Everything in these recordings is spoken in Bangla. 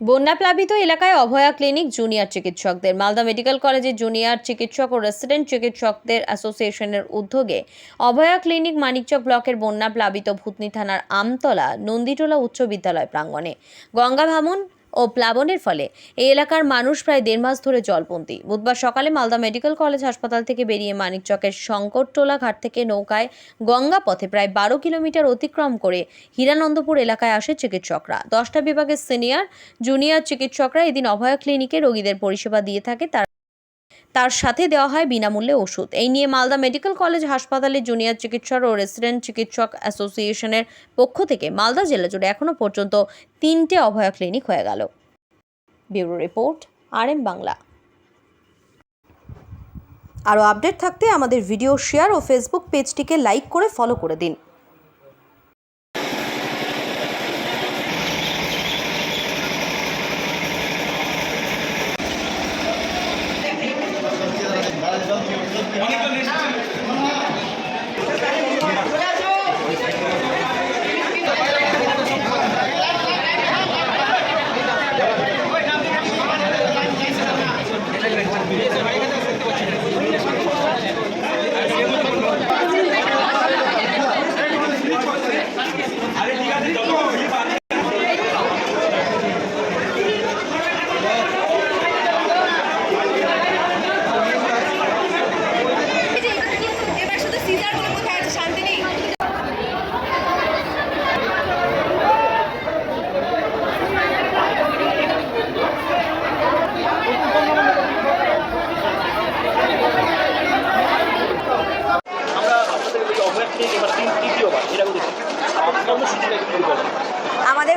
বন্যাপ্লাবিত এলাকায় অভয়া ক্লিনিক জুনিয়র চিকিৎসকদের। মালদা মেডিকেল কলেজের জুনিয়র চিকিৎসক ও রেসিডেন্ট চিকিৎসকদের অ্যাসোসিয়েশনের উদ্যোগে অভয়া ক্লিনিক মানিকচক ব্লকের বন্যাপ্লাবিত ভূতনি থানার আমতলা, নন্দীটোলা উচ্চ বিদ্যালয় প্রাঙ্গণে। গঙ্গা ভামন ও প্লাবনের ফলে। এই এলাকার মানুষ প্রায় দেড় মাস ধরে জলপন্তি বুধবার সকালে মালদা মেডিকেল কলেজ হাসপাতাল থেকে বেরিয়ে মানিকচকের শঙ্করটোলা ঘাট থেকে নৌকায় গঙ্গা পথে প্রায় বারো কিলোমিটার অতিক্রম করে হীরানন্দপুর এলাকায় আসে চিকিৎসকরা। দশটা বিভাগের সিনিয়র, জুনিয়র চিকিৎসকরা এদিন অভয়া ক্লিনিকে রোগীদের পরিষেবা দিয়ে থাকে। তার তার সাথে দেওয়া হয় বিনামূল্যে ওষুধ। এই নিয়ে মালদা মেডিকেল কলেজ হাসপাতালে জুনিয়র চিকিৎসক ও রেসিডেন্ট চিকিৎসক অ্যাসোসিয়েশনের পক্ষ থেকে মালদা জেলা জুড়ে এখনও পর্যন্ত তিনটে অভয়া ক্লিনিক হয়ে গেল। Bureau report R M Bangla. আরও আপডেট থাকতে আমাদের ভিডিও শেয়ার ও ফেসবুক পেজটিকে লাইক করে ফলো করে দিন। வணக்கம்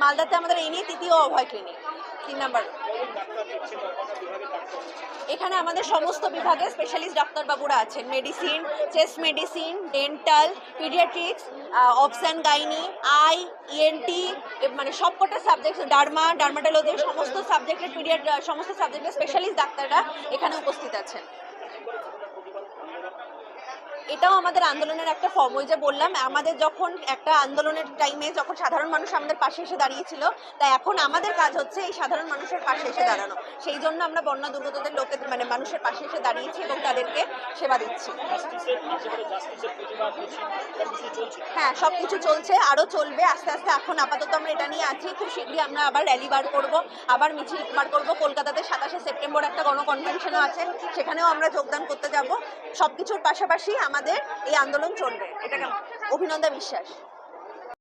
মালদাতে আমাদের এই নিয়ে তৃতীয় অভয় ক্লিনিক তিন নাম্বার এখানে আমাদের সমস্ত বিভাগে স্পেশালিস্ট ডাক্তারবাবুরা আছেন। Medicine chest medicine dental paediatrics obs and gynae eye ENT মানে সবকটা সাবজেক্ট ডার্মা ডার্মাটোলজি সমস্ত সাবজেক্টের পিডিয়াট সমস্ত সাবজেক্টের স্পেশালিস্ট ডাক্তাররা এখানে উপস্থিত আছেন। এটাও আমাদের আন্দোলনের একটা ফর্ম ওই যে বললাম, আমাদের যখন একটা আন্দোলনের টাইমে যখন সাধারণ মানুষ আমাদের পাশে এসে দাঁড়িয়েছিল, তাই এখন আমাদের কাজ হচ্ছে এই সাধারণ মানুষের পাশে এসে দাঁড়ানো। সেই জন্য আমরা বন্যা দুর্গতদের লোকের মানে মানুষের পাশে এসে দাঁড়িয়েছি এবং তাদেরকে সেবা দিচ্ছি। হ্যাঁ সব কিছু চলছে আরও চলবে, আস্তে আস্তে এখন আপাতত আমরা এটা নিয়ে আছি, খুব শীঘ্রই আমরা আবার র্যালি বার করব, আবার মিছিল বার করব। কলকাতাতে সাতাশে সেপ্টেম্বর একটা গণকনভেনশনও আছে, সেখানেও আমরা যোগদান করতে যাব। সব কিছুর পাশাপাশি আমাদের এই আন্দোলন চলবে এটা? অভিনন্দা বিশ্বাস